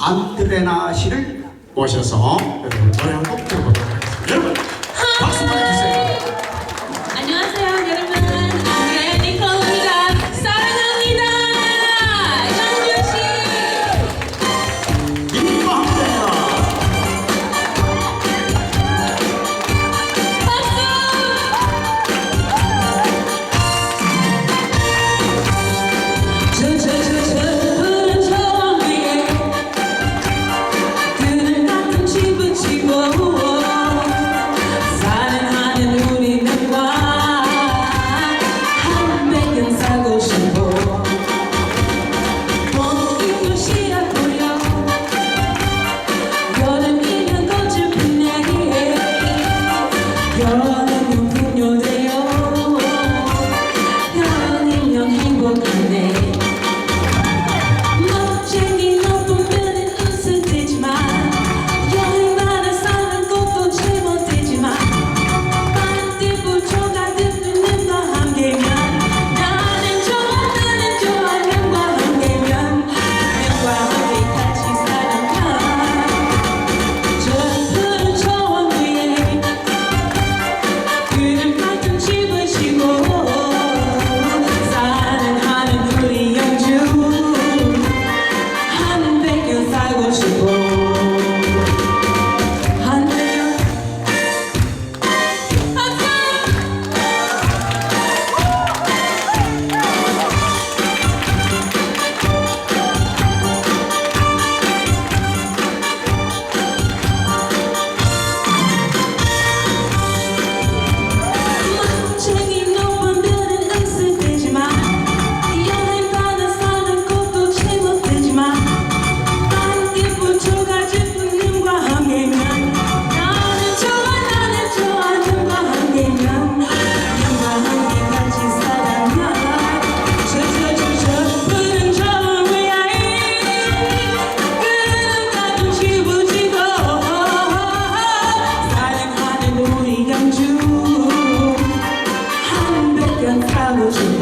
안드레나 씨를 모셔서 여러분 노래 한곡 들어보도록 하겠습니다. Deus.